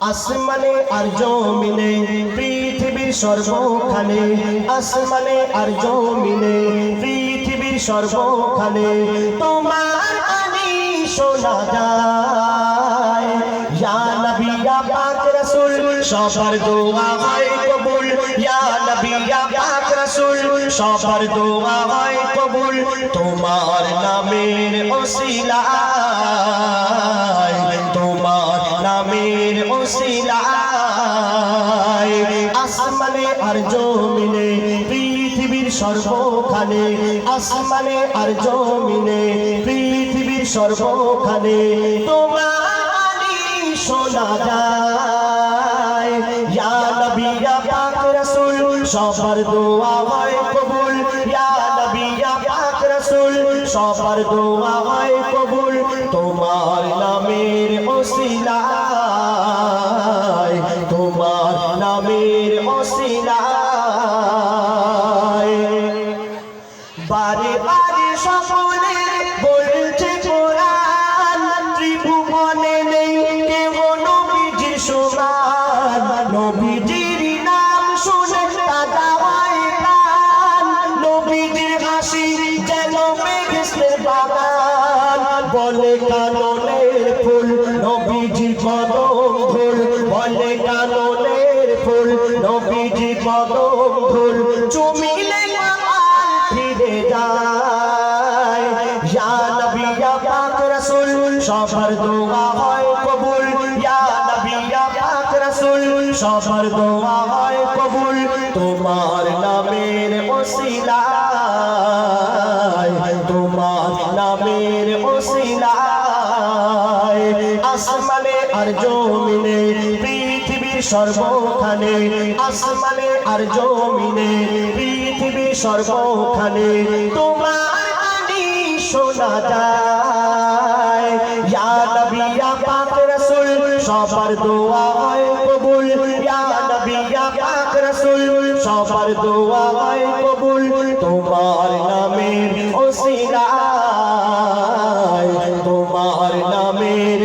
আসমানে আর জমিনে, পৃথিবীর সর্বখানে। আসমানে আর জমিনে, পৃথিবীর সর্বখানে। তোমার বাণী শোনা যায়। ইয়া নবী, ইয়া পাক রাসূল, সবার দোয়া হয় কবুল। ইয়া নবী, ইয়া পাক রাসূল, সবার দোয়া হয় কবুল। তোমার নামের তোমার নামের ওসিলায় আসমানে আর জমিনে, পৃথিবীর সর্বখানে, আসমানে আর জমিনে, পৃথিবীর সর্বখানে তোমার রাসূল, সবার দোয়া হয় কবুল। ইয়া নবী, ইয়া পাক রাসূল, সবার দোয়া হয় নামের ওসিলায় বারে বারে সকলের বলছে কোরআন, ত্রিভুবনে নেই কেউ নবীজির সমান নবীজির নাম শুনে তাজা হয় নবীজির হাসি যেন মেঘের বাগান। বলে কাননের ফুল নবীজি কদম ফুল বলে কাননের ফুল নবীজি কদম ফুল চুমিলে ফিরে যায়। ইয়া নবী দোয়া হয় কবুল। ইয়া নবী দোয়া হয় কবুল। তোমার নামের ওসিলায়, তোমার নামের ওসিলায়, আসমানে আর জমিনে সর্বখানে, আসমানে আর জমিনে পৃথিবীর সর্বখানে, তোমার শোনা যায়। ইয়া পাক রাসূল, সবার দোয়া কবুল। ইয়া পাক রাসূল, সবার দোয়া কবুল। তোমার নামের ওসিলায়, তোমার নামের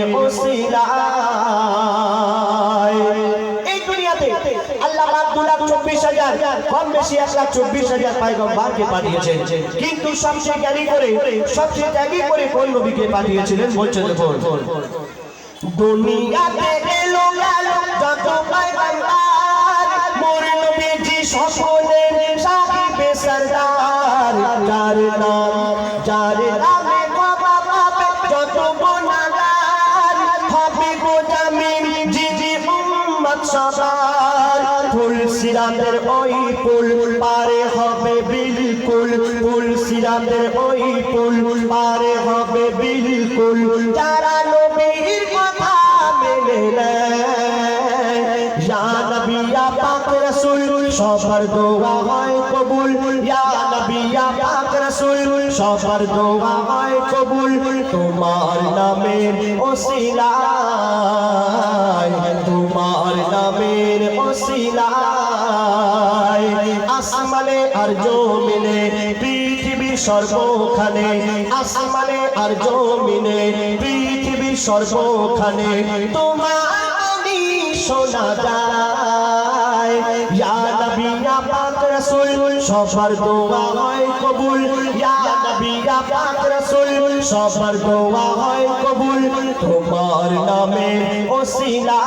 হাজার, কম বেশি এক লাখ চব্বিশ হাজার পায়গম্বারকে পাঠিয়েছেন। কিন্তু সবচেয়ে জ্ঞানী করে, সবচেয়ে ত্যাগী করে কোন নবীকে পাঠিয়েছিলেন বলছে দেখুন। দুনিয়াতে এলো গেল যত পায়গম্বার, মোর নবীজি সকলের সাহিবে সরদার। যার নাম, যার নামে বাবা পাবে যত গুনাহগার হবে গো জামিন জিজি উম্মত সবার। ফুল সিরাতের ওই পুল পারে হবে বিলকুল। ফুল সিরাতের ওই পুল পারে হবে বিলকুল। যারা নবীর কথা মেনে নেয়, ইয়া নবী, ইয়া পাক সবার দোয়া হয় কবুল। ইয়া নবী ইয়া পাক রাসূল, সবার দোয়া হয় কবুল তোমার নামের ওসিলায়, তোমার নামের ওসিলায়। আসমানে আর জমিনে পৃথিবীর সর্বখানে, আসমানে আর জমিনে পৃথিবীর সর্বখানে তোমার শোনা যায়। সবার দোয়া হয় কবুল। ইয়া নবী, ইয়া পাক রাসূল সবার দোয়া হয় কবুল। তোমার নামে ওসিলায়,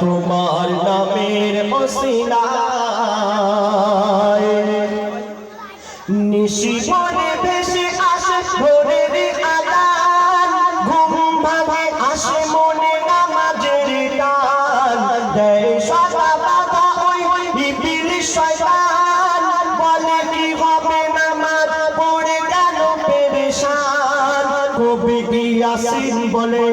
তোমার নামের ওসিলায়। নিশি ইয়াসিন বলে,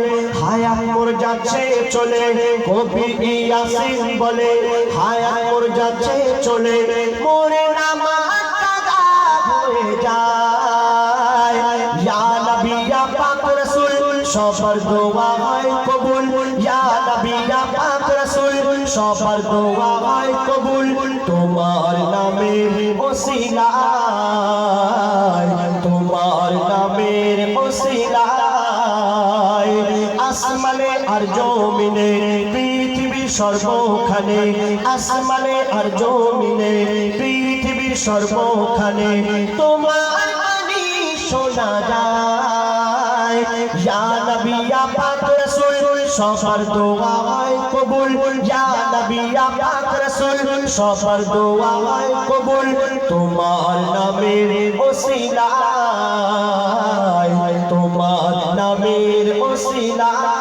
হায়া মোর যাচ্ছে চলে। কবি ইয়াসিন বলে, হায়া মোর যাচ্ছে চলে। মোরে সবার দোয়া হয় কবুল। ইয়া নবী, ইয়া পাক রাসূল দোয়া হয় কবুল। তোমার নামে ওসিলায়, তোমার নামের ওসিলায় আসমানে আর জমিনে, পৃথিবীর সর্বখানে। আসমানে আর জমিনে, পৃথিবীর সর্বখানে। তোমার বাণী শোনা যায়। ইয়া নবী, ইয়া পাক রাসূল, সবার দোয়া কবুল। ইয়া নবী, ইয়া পাক রাসূল, সবার দোয়া কবুল। তোমার নামের ওসিলায়, তোমার নামের ওসিলায়